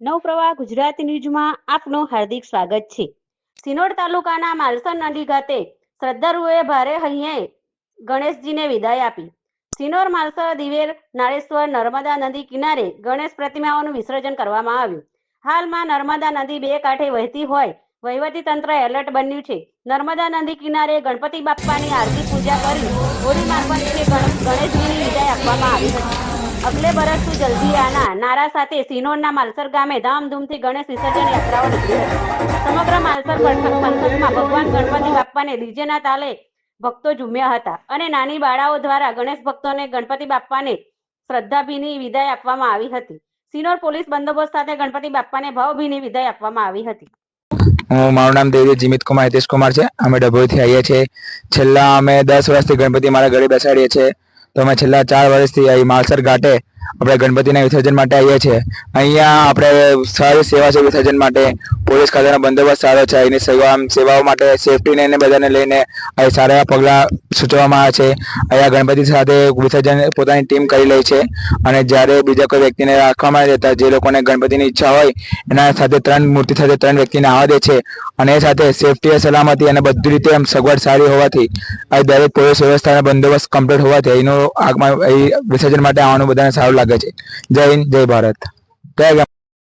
નવપ્રવાહ ગુજરાતી ન્યૂઝમાં આપનું હાર્દિક સ્વાગત છે. સિનોડ તાલુકાના માલસણ નદી ખાતે શ્રદ્ધાળુઓએ ભારે હૈયે ગણેશજીને વિદાય આપી. સિનોર માલસર દિવેર નાળેશ્વર નર્મદા નદી કિનારે ગણેશ પ્રતિમાઓનું વિસર્જન કરવામાં આવ્યું. હાલમાં નર્મદા નદી બે કાંઠે વહેતી હોય, વહીવટી તંત્ર એલર્ટ બન્યું છે. નર્મદા નદી કિનારે ગણપતિ બાપ્પાની આરતી પૂજા કરી હોળી મારફતે ગણેશજીની વિદાય આપવામાં આવી હતી. અગલે બરસ તું જલ્દી આના નારા સાથે સિનોરના માલસર ગામે ધામધૂમથી ગણેશ વિસર્જન યાત્રાઓ નીકળી સમગ્ર માલસર પંથકમાં ભગવાન ગણપતિ બાપ્પાને ડીજેના તાલે ભક્તો ઝૂમ્યા હતા અને નાની બાળાઓ દ્વારા ગણેશ ભક્તોને ગણપતિ બાપ્પાને શ્રદ્ધાભીની વિદાય આપવામાં આવી હતી. સિનોર પોલીસ બંદોબસ્ત સાથે ગણપતિ બાપ્પાને ભાવભીની વિદાય આપવામાં આવી હતી. હું, મારું નામ દેવી જીમિત કુમાર, હિતેશ કુમાર છે. અમે ડભોઈથી આવીએ છીએ. છેલ્લા અમે દસ વર્ષથી ગણપતિ મારા ઘરે બેસાડીએ છીએ. તો અમે છેલ્લા ચાર વર્ષથી અહીં માલસર ઘાટે આપણે ગણપતિના વિસર્જન માટે આવીએ છીએ. અહીંયા આપણે સારી સેવા છે વિસર્જન માટે. પોલીસ ખાતાનો બંદોબસ્ત સારો છે. અહીંની સેવા સેવાઓ માટે સેફટીને એને બધાને લઈને અહીં સારા એવા પગલાં સૂચવવામાં આવે છે. અહીંયા ગણપતિ સાથે વિસર્જન પોતાની ટીમ કરી લે છે અને જ્યારે બીજા કોઈ વ્યક્તિને રાખવામાં આવે છે, જે લોકોને ગણપતિની ઈચ્છા હોય, એના સાથે ત્રણ મૂર્તિ સાથે ત્રણ વ્યક્તિને આવવા દે છે અને એ સાથે સેફટી સલામતી અને બધી રીતે એમ સગવડ સારી હોવાથી આ દરેક પોલીસ વ્યવસ્થાનો બંદોબસ્ત કમ્પ્લીટ હોવાથી અહીંનું આગમાં અહીં વિસર્જન માટે આવવાનું બધાને સારું લાગે છે. જય હિન્દ, જય ભારત. જય